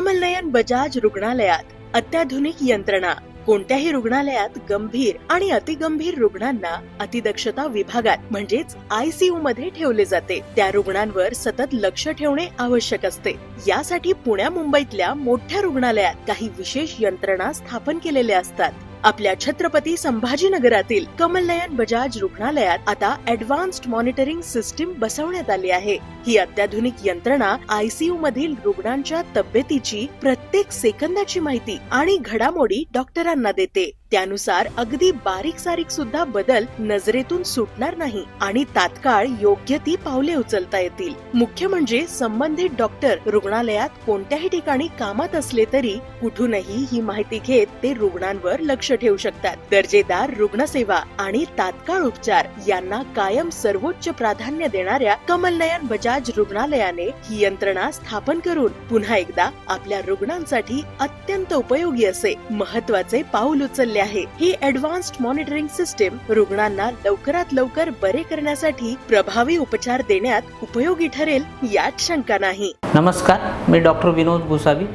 कमलनयन बजाज रुग्णालयात अत्याधुनिक यंत्रणा. कोणत्याही रुग्णालयात गंभीर आणि अतिगंभीर रुग्णांना अतिदक्षता विभागात म्हणजेच आयसीयू मध्ये ठेवले जाते. त्या रुग्णांवर सतत लक्ष ठेवणे आवश्यक असते. यासाठी पुण्या मुंबईतल्या मोठ्या रुग्णालयात काही विशेष यंत्रणा स्थापन केलेल्या असतात. आपल्या छत्रपती संभाजीनगरातील कमलनयन बजाज रुग्णालयात आता ऍडव्हान्स्ड मॉनिटरिंग सिस्टीम बसवण्यात आली आहे. ही अत्याधुनिक यंत्रणा आयसीयू मधील रुग्णांच्या तब्येतीची प्रत्येक सेकंदाची माहिती आणि घडामोडी डॉक्टरांना देते. त्यानुसार अगदी बारीक सारीक सुद्धा बदल नजरेतून सुटणार नाही आणि तात्काळ योग्य ती पावले उचलता येतील. मुख्य म्हणजे संबंधित डॉक्टर रुग्णालयात कोणत्याही ठिकाणी कामात असले तरी कुठूनही ही माहिती घेत ते रुग्णांवर लक्ष ठेवू शकतात. दर्जेदार रुग्णसेवा आणि तात्काळ उपचार यांना कायम सर्वोच्च प्राधान्य देणाऱ्या कमलनयन बजाज रुग्णालयाने ही यंत्रणा स्थापन करून पुन्हा एकदा आपल्या रुग्णांसाठी अत्यंत उपयोगी असे महत्त्वाचे पाऊल उचलले आहे. ही ऍडव्हान्स्ड मॉनिटरिंग सिस्टीम रुग्णांना लवकरात लवकर बरे करण्यासाठी प्रभावी उपचार देण्यात उपयोगी ठरेल यात शंका नाही. नमस्कार मी doctor Vinod Gosavi.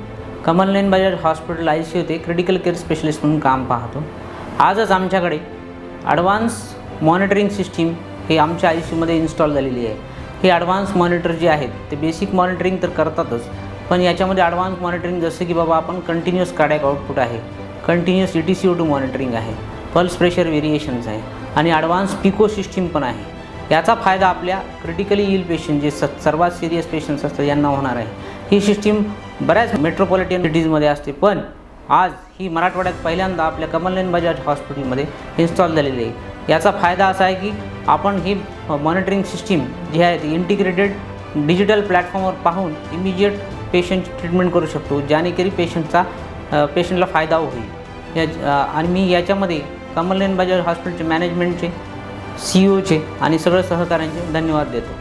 Kamalnayan Bajaj hospital I C होते क्रिटिकल केअर स्पेशलिस्ट म्हणून काम पाहतो. आजच आमच्याकडे ॲडव्हान्स मॉनिटरिंग सिस्टीम हे आमच्या आय सीमध्ये इन्स्टॉल झालेली आहे. हे ॲडव्हान्स मॉनिटर जे आहेत ते बेसिक मॉनिटरिंग तर करतातच पण याच्यामध्ये ॲडव्हान्स मॉनिटरिंग जसं की बाबा आपण कंटिन्युअस कार्डॅक आउटपुट आहे. Continuous E T C O two monitoring आहे. पल्स प्रेशर व्हेरिएशन्स आहे. आणि ॲडव्हान्स पिको सिस्टीम पण आहे. याचा फायदा आपल्या क्रिटिकली इल पेशंट जे स सर्वात सिरियस पेशंट्स असतात यांना होणार आहे. ही सिस्टीम बऱ्याच मेट्रोपॉलिटन सिटीजमध्ये असते पण आज ही मराठवाड्यात पहिल्यांदा आपल्या कमलनयन बजाज हॉस्पिटलमध्ये इन्स्टॉल झालेली आहे. याचा फायदा असा आहे की आपण ही मॉनिटरिंग सिस्टीम जी आहे ती इंटिग्रेटेड डिजिटल प्लॅटफॉर्मवर पाहून इमिजिएट पेशंटची ट्रीटमेंट करू शकतो ज्यानेकरी पेशंटचा पेशंटला फायदा होईल. या आणि मी याच्यामध्ये कमलनेन बाजार हॉस्पिटलचे मॅनेजमेंटचे सी ओचे आणि सगळ्या सहकाऱ्यांचे धन्यवाद देतो.